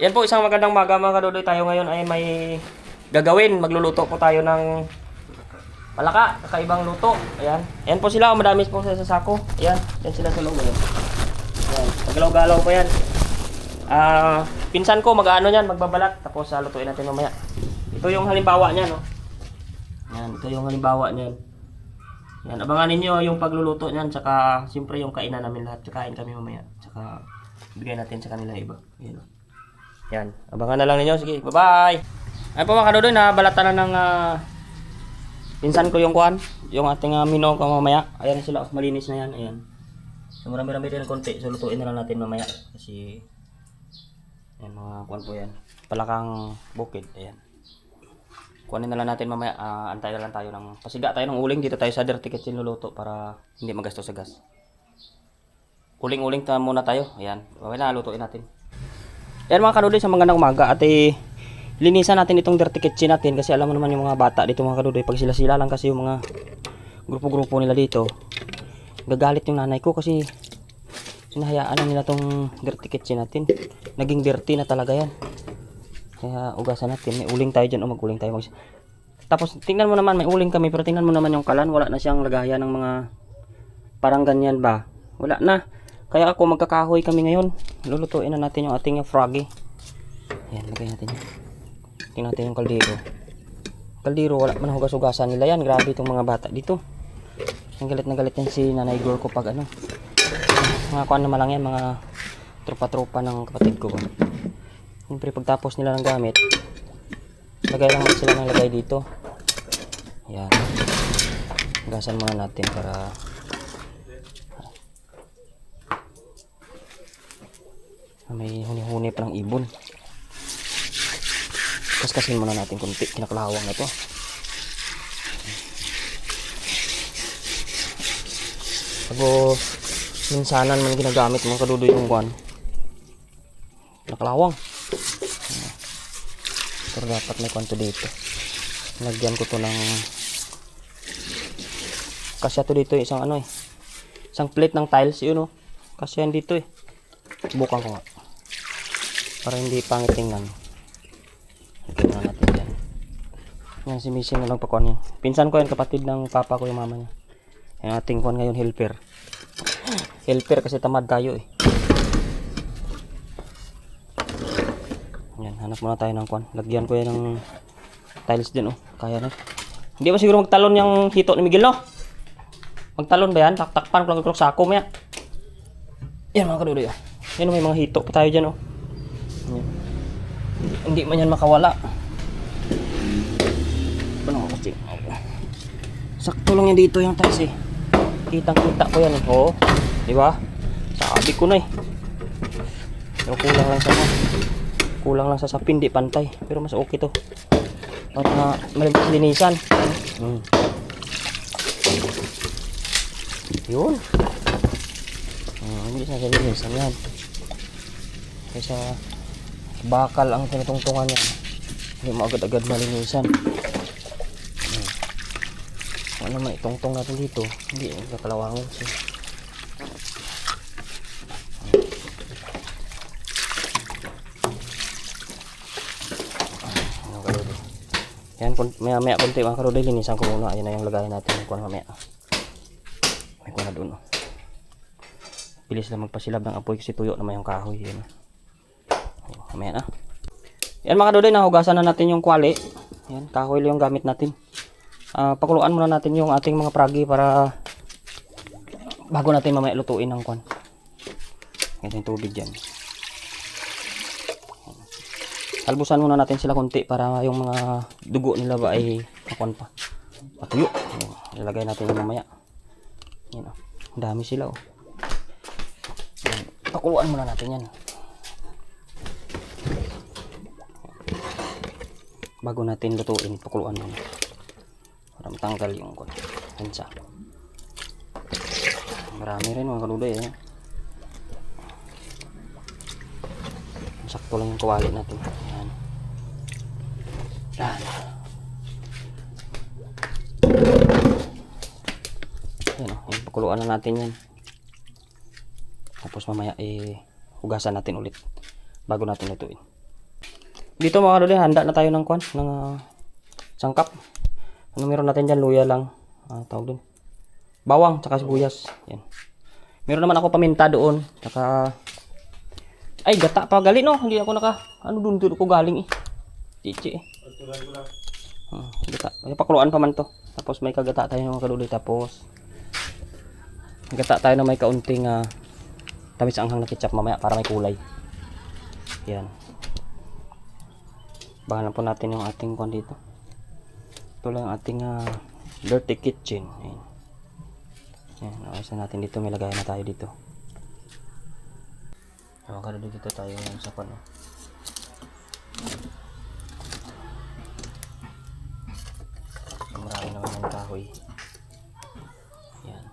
Yan po, isang magandang maga mga kadudoy. Tayo ngayon ay may gagawin. Magluluto po tayo ng palaka, kakaibang luto. Ayan. Ayan po sila, oh, madami po sila sa sako. Ayan, yan sila sa loob. Ayan. Ayan. Pagalaw-galaw po yan. Ah, pinsan ko mag-ano yan, magbabalat. Tapos uh, lutuin natin mamaya. Ito yung halimbawa niya, no? Yan, ito yung halimbawa niyan. Yan, abangan ninyo yung pagluluto niyan, tsaka siyempre yung kainan namin lahat. Kakain kami mamaya. Tsaka bigay natin sa kanila iba. Yan. Yan, abangan na lang ninyo. Sige, bye-bye! Ay po mga kadodoy, nabalatan na ng ah, pinsan ko yung kuan, yung ating uh, mino ko mamaya. Ayan sila, oh, malinis na yan. Ayan. So marami-rami din konti. So lutuin na lang natin mamaya. Kasi, yan mga kuan po yan. Palakang bukid. Ayan. Kuhanin na lang natin mamaya. ah, antay na lang tayo ng pasiga tayo ng uling. Dito tayo sa dirty kitchen luluto para hindi magastos sa gas. Uling-uling ta muna tayo. Ayan. Okay na, lutuin natin. Ayan mga kadudoy, sa magandang umaga. At eh, linisan natin itong dirty kitchen natin kasi alam mo naman yung mga bata dito mga kadudoy. Pag sila-sila lang kasi yung mga grupo-grupo nila dito. Gagalit yung nanay ko kasi sinahayaan na nila tong dirty kitchen natin. Naging dirty na talaga yan. Kaya ugasan natin. May uling tayo dyan o mag-uling tayo. Mag Tapos tingnan mo naman, may uling kami pero tingnan mo naman yung kalan. Wala na siyang lagayan ng mga parang ganyan ba. Wala na. Kaya ako magkakahoy kami ngayon. Lulutuin na natin yung ating froggy. Yan, lagay natin yan. Tingnan natin yung kaldero. Kaldero, wala man hugas-hugasan nila yan. Grabe itong mga bata dito. Ang galit na galit yan si nanay girl ko pag ano. Mga kuan naman lang yan, mga tropa-tropa ng kapatid ko. Siyempre pagtapos nila ng gamit, lagay lang sila ng lagay dito. Yan. Gasan muna natin para may huni-huni pa ng ibon. Kaskasin muna natin kunti. Kinakalawang na to. Pag minsanan man ginagamit mga kadudoy yung kuan. Nakalawang. Pero dapat may kwanto dito. Lagyan ko to ng kasya to dito isang ano eh. Isang plate ng tiles yun oh. Kasya yan dito eh. Subukan ko nga. Para hindi pangit tingnan. Na natin dyan. Yan si Missy na lang yan. Pinsan ko yan kapatid ng papa ko yung mama niya. Yung ating kuan ngayon helper. Helper kasi tamad tayo eh. Yan, hanap muna tayo ng kwan. Lagyan ko yan ng tiles din, oh. Kaya na. Hindi ba siguro magtalon yung hito ni Miguel, no? Magtalon ba yan? Taktakpan ko lang sa ako, maya. Yan mga kaduloy, oh. Yan, oh, may mga hito pa tayo dyan, oh. Hindi man yan makawala. Ano ching? Sakto lang yan dito yung eh. Kitang kita ko yan. Oo. Di ba? Sabi ko na, eh. Pero kulang lang sa kulang lang sa sapin, di pantay. Pero mas okay to. At uh, malinis linisan. Hmm. Yun. Uh, hindi na linisan yan. Kaysa bakal ang tinutungtungan niya. Hindi mo agad-agad malinisan. Kung ano may tungtong natin dito, hindi kakalawangan siya. Ano. Yan, maya maya konti mga kaludo, linisan ko muna. Ayan na yung lagayan natin. Kuha mamaya. May kuha na doon. Bilis lang magpasilab ng apoy kasi tuyo naman yung kahoy. Yan. Mamaya na. Yan mga kaludo, nahugasan na natin yung kwali. Yan, kahoy yung gamit natin. Ah, pakuluan muna natin yung ating mga pragi para bago natin mamaya lutuin ng kwan. Ganyan yung tubig dyan. Albusan muna natin sila konti para yung mga dugo nila ba ay makuan pa. Matuyo. Ayan, natin yung mamaya. Yan oh. Dami sila oh. Yan. Pakuluan muna natin yan. Bago natin lutuin, pakuluan muna. Para matanggal yung kuan. Hansa. Marami rin mga kaludoy eh. Sakto lang yung kawali natin. Ayan. Yan. Yan o. Yung pakuluan na natin yan. Tapos mamaya eh hugasan natin ulit bago natin lutuin. Dito mga kaduli, handa na tayo ng kwan, ng ah, sangkap. Ano meron natin dyan? Luya lang. Ah, tawag dun. Bawang, tsaka sibuyas. Yan. Meron naman ako paminta doon. Tsaka... Ay, gata pa gali no. Hindi ako naka... Ano dun dun ko galing eh. Chichi eh. Hmm, gata. May pakuluan pa man to. Tapos may kagata tayo ng mga kaduli. Tapos... Gata tayo na may kaunting ah, tamis anghang na ketchup mamaya para may kulay. Yan. Bahalan po natin yung ating kwan dito. Ito lang ating ah, dirty kitchen. Ayan. Yan, ayos na natin dito. May lagayan na tayo dito. Ka dito tayo ngayon sa kwan. oh. Marami naman yung kahoy. Yan.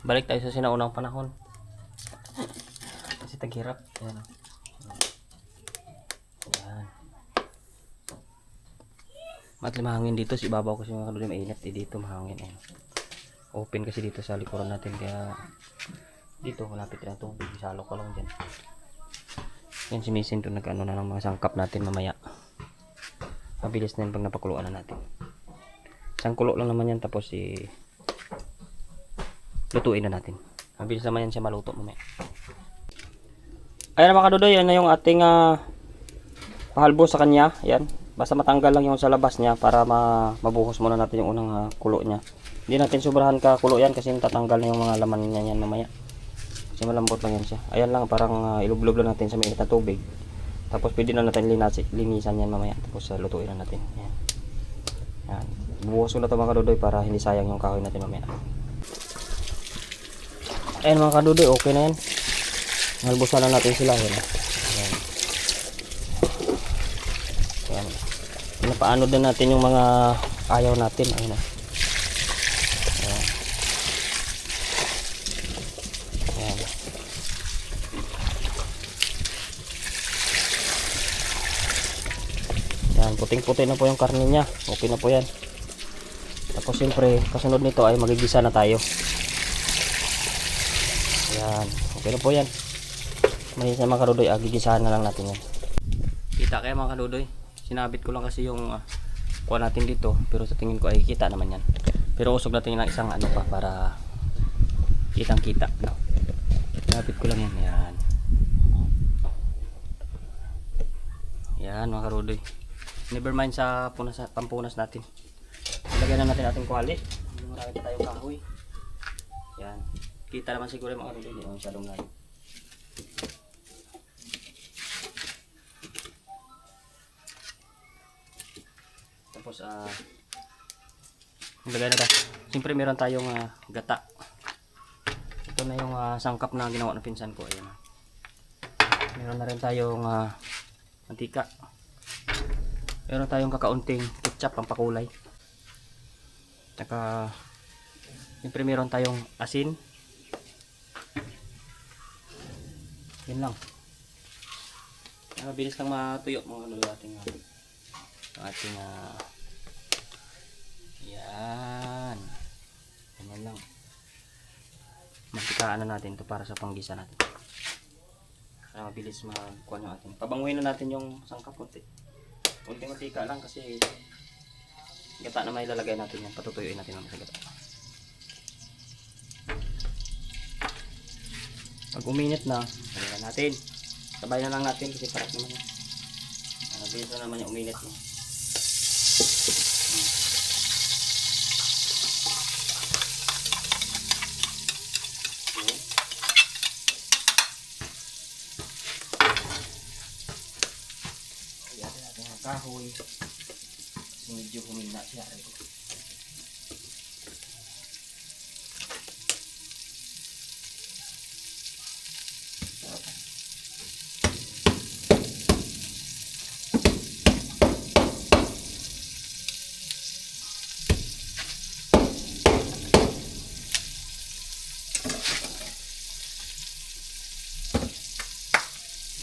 Balik tayo sa sinaunang panahon. Kasi taghirap. Yan. Yan. Matli mahangin dito. Si ibabaw kasi mga kalulim mainit. Eh, dito mahangin. Ayan. Open kasi dito sa likuran natin. Kaya dito malapit na tubig. Salo ko lang dyan. Yan si Mason to nag ano na ng mga sangkap natin mamaya. Mabilis na yun pag napakuluan na natin. Isang kulo lang naman yan tapos si lutuin na natin. Mabilis naman yan siya maluto mamaya. Ayan mga kadudoy, yan na yung ating ah, pahalbo sa kanya. Yan. Basta matanggal lang yung sa labas niya para ma mabuhos muna natin yung unang ah, kulo niya. Hindi natin sobrahan ka kulo yan kasi tatanggal na yung mga laman niya yan mamaya. Kasi malambot lang yan siya. Ayan lang, parang uh, ilublob lang natin sa mainit na tubig. Tapos pwede na natin linasi, linisan yan mamaya. Tapos uh, lutuin na natin. Yan. Yan. Bubuhos ko na ito mga kadudoy para hindi sayang yung kahoy natin mamaya. Ayan mga kadudoy, okay na yan. Nalbusan na natin sila. Yan. Ayan. Ayan. Pinapaano din natin yung mga ayaw natin. Ayan. Ayan. Ayan. Yan, puting-puti na po yung karne niya. Okay na po yan. Tapos siyempre, kasunod nito ay magigisa na tayo. Yan, okay na po yan. May mga kadudoy, ah, gigisahan na lang natin yan. Kita kaya mga kadudoy. Sinabit ko lang kasi yung uh, kuha natin dito. Pero sa tingin ko ay kita naman yan. Pero usog natin ng isang ano pa para kitang kita. No? Sinabit ko lang yan. Yan. Yan mga karudoy. Never mind sa punas, pampunas natin. Ilagay na natin ating kwali. Marami pa tayong kahoy. Yan. Kita naman siguro yung mga karudoy. Hindi naman masyadong Tapos ah ilagay na tayo. Siyempre meron tayong ah, gata. Ito na yung ah, sangkap na ginawa ng pinsan ko. Ayan. Meron na rin tayong ah, mantika. Meron tayong kakaunting ketchup pang pakulay. Tsaka siyempre meron tayong asin. Yun lang. Ah, Mabilis kang matuyo mga ano ating ah, ating ah, yan. Ganyan lang. Magtikaan na natin to para sa panggisa natin. Para mabilis magkuha yung ating. Pabanguhin na natin yung sangkap konti. Kunting mantika lang kasi gata na may lalagay natin yan. Patutuyuin natin naman sa gata. Pag uminit na, na natin. Sabay na lang natin kasi parat naman yan. Mabilis na naman yung uminit niya. Okay. Ang kahoy. Kasi medyo humina siya. Ito.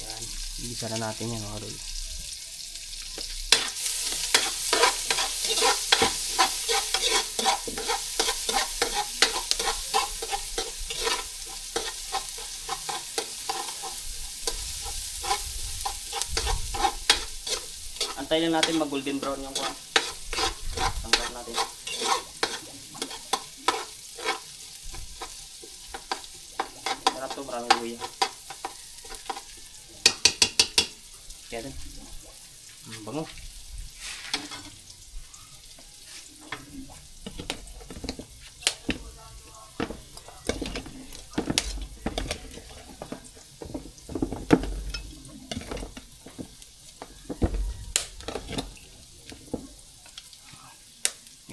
Yan. Igisa na natin yan mga. Antayin lang natin mag golden brown yung kuha. Tangkap natin. Sarap to, maraming luya. Kaya din. Bango.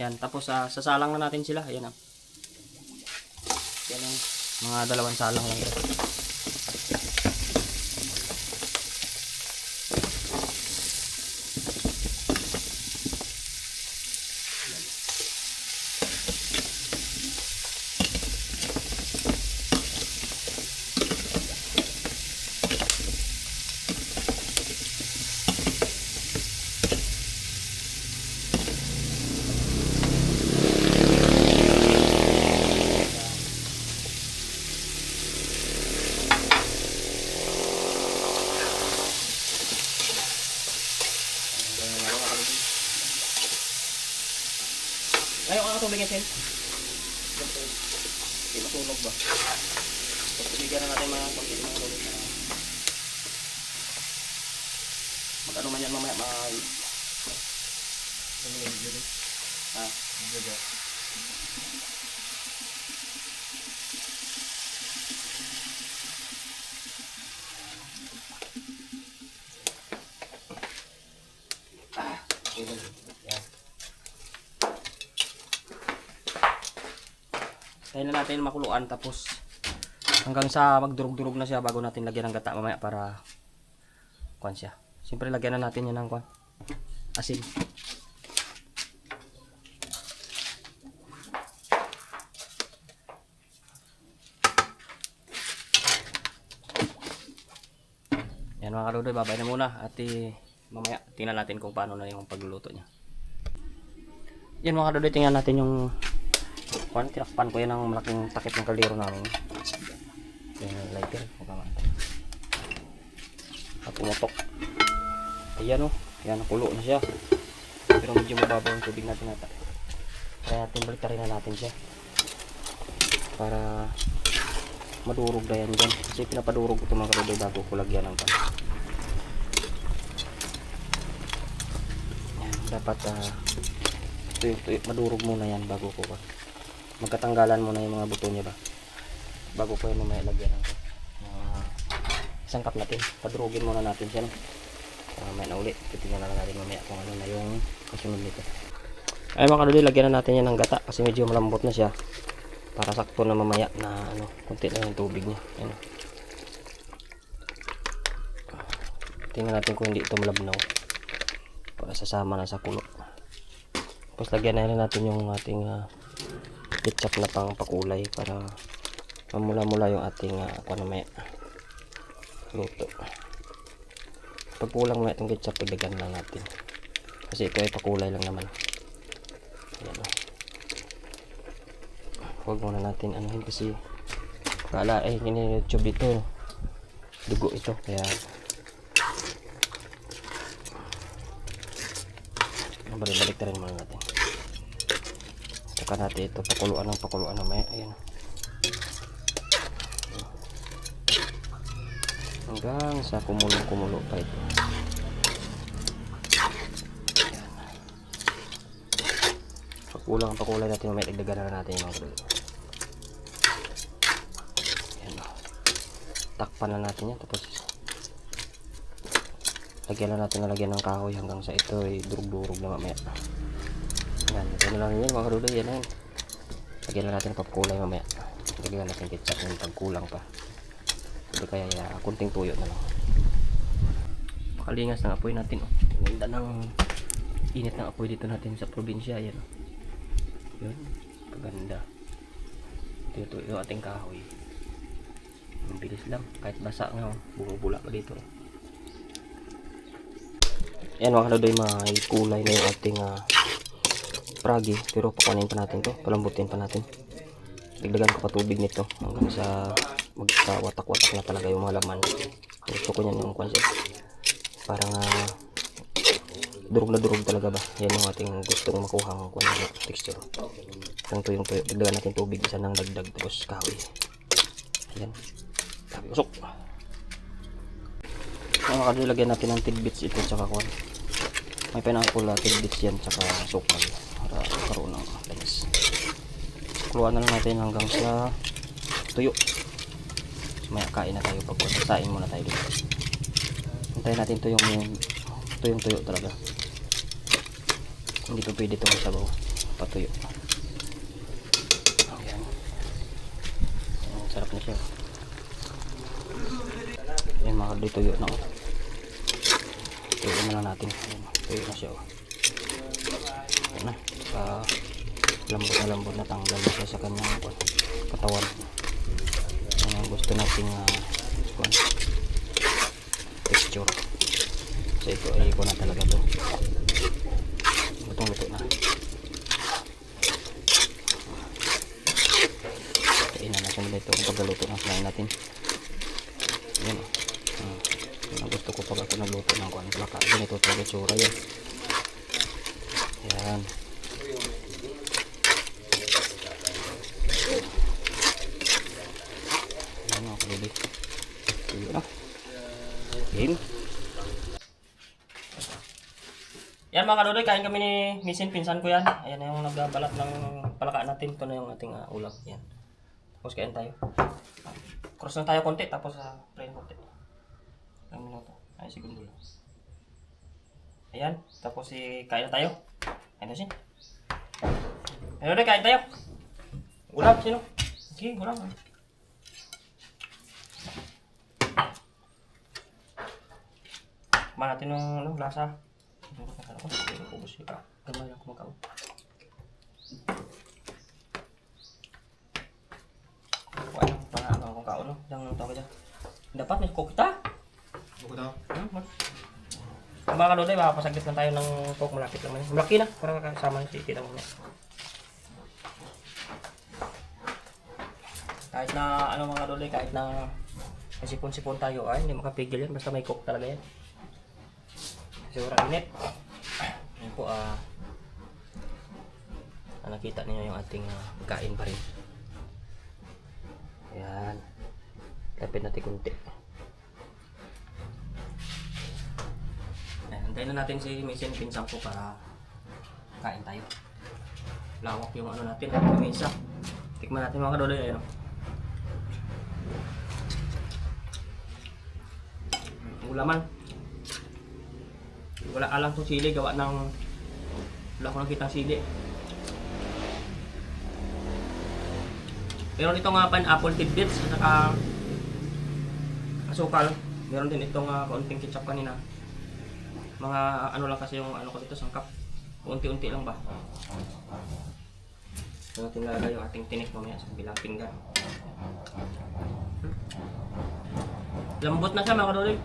Yan, tapos ah, sasalang na natin sila. Ayan ah. Yan ang mga dalawang salang lang. ito. Ayaw ka tubig yan, Sen. Hindi masunog ba? So, tubigyan na natin mga konti mga tubig. para Mag-ano man yan mamaya, mga... Ha? Yan. Tayo na natin makuluan tapos hanggang sa magdurog-durog na siya bago natin lagyan ng gata mamaya para kuan siya. Siyempre lagyan na natin yan ng kuan. Asin. Yan mga kaludoy, babay na muna at mamaya tingnan natin kung paano na yung pagluluto niya. Yan mga kaludoy, tingnan natin yung kuan tinakpan ko yan ng malaking takip ng kaldero namin. Yung lighter, huwag ka At umutok. Ayan o, yan nakulo na siya. Pero medyo mababaw yung tubig natin nata. Kaya balik na natin siya. Para madurog na yan dyan. Kasi pinapadurog ito mga kaludoy bago ko lagyan ng pan. Yan, dapat ah tuyo, tuyo, madurog muna yan bago ko ba. Magkatanggalan muna yung mga buto niya ba. Bago ko yung mamaya lagyan ng uh, isang cup natin. Padurugin muna natin siya. No? Uh, may na uli. Titingnan na natin mamaya kung ano na yung kasunod nito. Ay mga kaluli, lagyan na natin yan ng gata kasi medyo malambot na siya para sakto na mamaya na ano, konti na yung tubig niya. Ano. Tingnan natin kung hindi ito malabnaw. Para sasama na sa kulo. Tapos lagyan na natin yung ating ah, ketchup na pang pakulay para mamula-mula yung ating uh, ano may luto. Pag kulang na itong ketchup, ilagyan lang natin. Kasi ito ay pakulay lang naman. Ayan o huwag muna natin anuhin kasi kala eh YouTube dito dugo ito kaya balik-balik na rin muna natin saka natin ito pakuluan ng pakuluan na may ayan hanggang sa kumulo-kumulo pa ito Pakulang pakulay natin may dagdagan na natin yung mga kadul. Ayan o. Takpan na natin yan. Tapos lagyan na natin na lagyan ng kahoy hanggang sa ito ay durug-durug na mamaya. Yan. Na lang yan mga kadul. Yan na yan. Lagyan na natin papakulay mamaya. Lagyan natin ketchup ng pagkulang pa. Hindi kaya ya, kunting tuyo na lang. Makalingas ng apoy natin. Oh. Ganda ng init ng apoy dito natin sa probinsya. Yan. Oh. Yun, paganda. Dito yung ating kahoy. Ang bilis lang, kahit basa nga, oh. bumubula pa dito. Yan mga kaladoy, may kulay na yung ating uh, pragi. Pero pakunin pa natin to, palambutin pa natin. Dagdagan ko pa tubig nito hanggang sa magkawatak-watak na talaga yung mga laman. Gusto ko yan yung concept. Parang uh, durog na durog talaga ba. Yan yung ating gustong makuha ng ano, texture. Yung tuyong tuyo. Dagdagan natin tubig. Isa ng dagdag. Tapos kahoy. Yan. Sabi usok. Mga lagyan natin ng tidbits ito tsaka kwan. May pineapple uh, tidbits yan tsaka sukal. Para karoon ng lamis. Kuluan na lang natin hanggang sa tuyo. May kain na tayo pag saing muna tayo dito. Hintayin natin ito yung tuyong tuyo talaga. Hindi pa pwede itong sabaw. Patuyo. Ayan. Ayan, sarap na siya. Ayan mga kadol, tuyo na. Tuyo na lang natin. Tuyo na siya. oh. Na. Uh, lambot na lambot na tanggal na sa kanyang kwan, katawan. Yan ang gusto nating uh, kwan, texture. So ito ay ko na talaga to. Lutong luto na. Kain na natin ulit ito kung pagkaluto ng sinain natin. Yan o. Hmm. Yan ang gusto ko pag ako nagluto ng kwan. Baka ganito talaga tsura. Yan. Yan mga kalibig. Sige na. Game. Yan mga kaluloy, kain kami ni Misin, pinsan ko yan. Ayan na yung nagbabalat ng palaka natin. Ito na yung ating uh, ulam. Yan. Tapos kain tayo. Cross lang tayo konti, tapos uh, plain konti. Ilang minuto. Ay, segundo lang. Ayan. Tapos si kain na tayo. Kain na sin. Ayun na, kain tayo. Ulam, sino? Sige, ulam. Kumain natin ng ano, lasa. Hindi ko nakala ko. Hindi ko ubus ka. Gamay lang lang para ano akong kao no. Yang nang tawag. Dapat may coke kita. Buko daw. Hmm, mas. Mga kalulay, makapasaglit lang tayo ng coke. Malapit lang. Malaki na. Para kasama si tita mo. Kahit na ano mga kalulay, kahit na sipon-sipon tayo, ay hindi makapigil yan. Basta may coke talaga yan. Sobrang init. Po, ah, ah, nakita niyo yung ating ah, kain pa rin. Ayan. Lapit natin kunti. Ayan, antayin na natin si Misin Pinsang po para kain tayo. Lawak yung ano natin, yung isa. Tikman natin mga kadodoy. Ayan. oh. Ulaman. Wala alam tong sili, gawa ng wala ko nakita sili. Meron itong uh, pineapple tidbits at saka asukal. Meron din itong uh, kaunting ketchup kanina. Mga ano lang kasi yung ano ko dito sangkap. Unti-unti lang ba? So natin lalagay yung ating tinik mamaya sa bilang pinggan. Lambot na siya mga kadolig.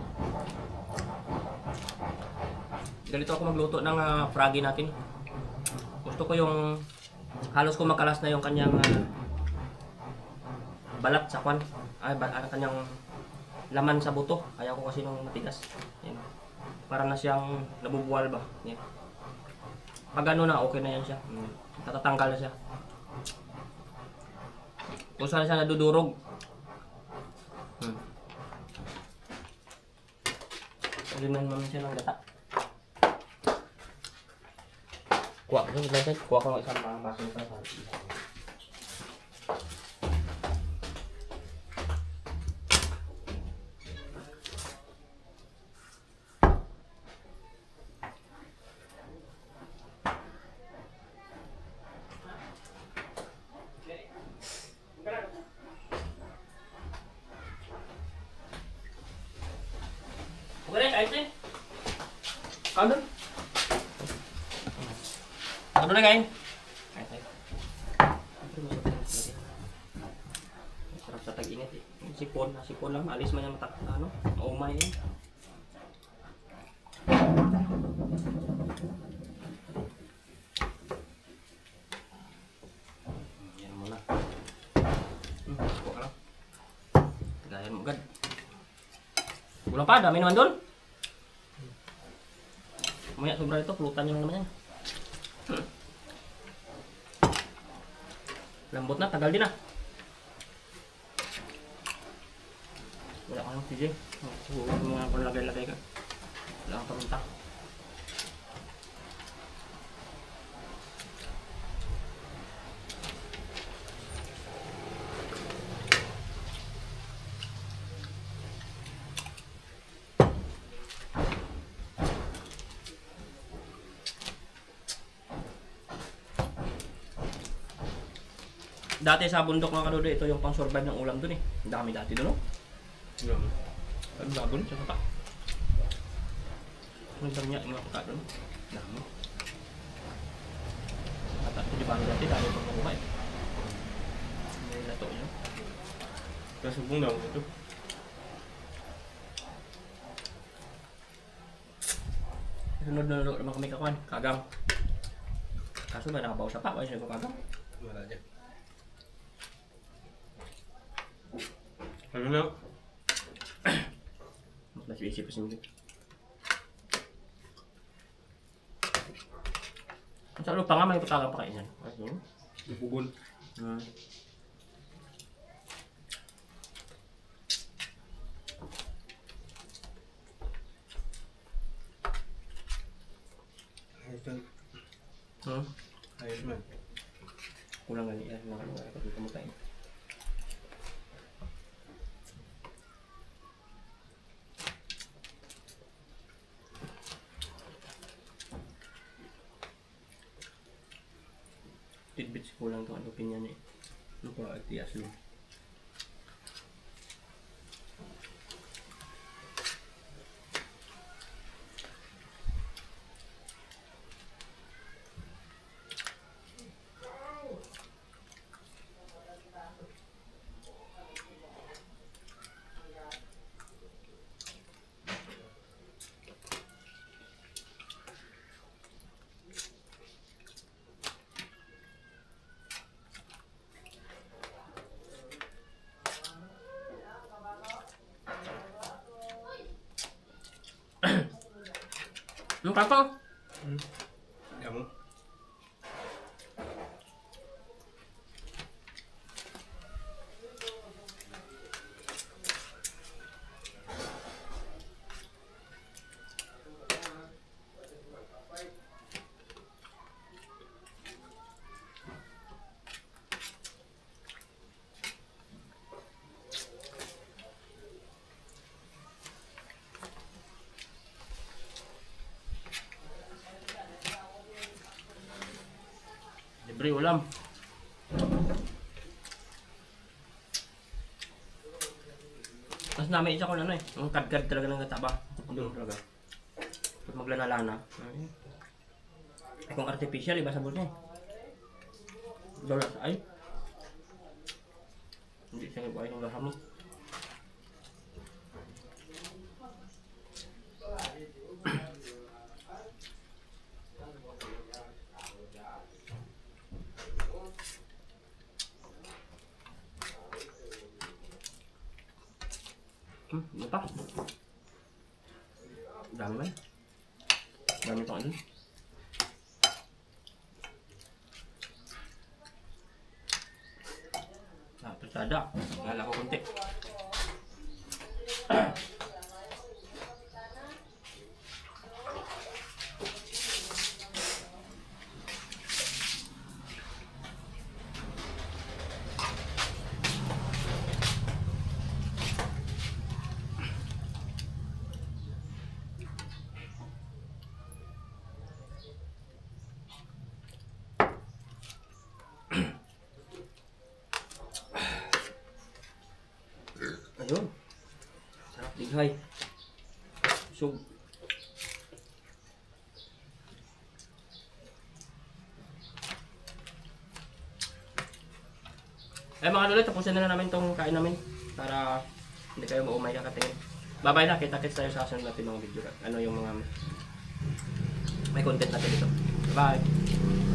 Ganito ako magluto ng uh, fragi natin. Gusto ko yung halos kumakalas na yung kanyang ah, balat sa kwan. Ay, ba, ang kanyang laman sa buto. Ayaw ko kasi nung matigas. Yan. Para na siyang nabubuwal ba. Yan. Pag ano na, okay na yan siya. Mm. Tatatanggal na siya. Kung saan siya nadudurog. Hmm. Aliman mo siya ng gata. Kuha ko lang tayo. Kuha ko ng isang mga baso sa sa. Okay na kain? Kain tayo. Sarap sa tag-init eh. Sipon, sipon lang. Alis man yung matak, ano, maumay eh. Yan muna. Hmm, kuha ka lang. Gayan mo agad. Kulang pa, dami naman doon. Mamaya sobra ito, pulutan nyo naman yan. Lambot na, tagal din na. Wala ka ng TJ. Huwag mo nga kung lagay-lagay ka. Wala kang pamunta. Dati sa bundok mga kadudo, ito yung pang survive ng ulam dun eh. Ang dami dati dun, no? Ang lagon sa kata. Ang dami niya, mga kata dun. Dami. Kata ito di ba dati, dami pang nakuha eh. May lato yun. Nasubong daw ito. Sunod na naman kami kakuan, kagang. Kaso ba nakabaw sa pa, wala siya ko kagang. Wala dyan. Ano na? Mas isip pa siya. Sa lupa nga may putagang pa kainan. Ayun. Bubul. Hmm. Ayos man. Hmm. Ayos man. Kulang nga yan. Kulang nga yan. Kulang nga yan. Tidbits kulang to ano opinion eh. Ano at tias mo. Yung kako. Namin isa ko na ano eh. Ang kadkad talaga ng kataba. Doon talaga. Pag maglanalana. Ay. Ay kung artificial, iba sabot niya eh. Sa ay. Hindi siya iba gaham mo. Hmm, ano pa? Dami man. Dami pa ano. Ah, pasada. Wala ko konti. Ayun. Dighay. So, Eh mga lolo, tapusin na, na namin tong kain namin para hindi kayo maumay kakatingin. Bye-bye na, kita-kits tayo sa kasunod natin mga video. Ano yung mga may content natin dito. Bye!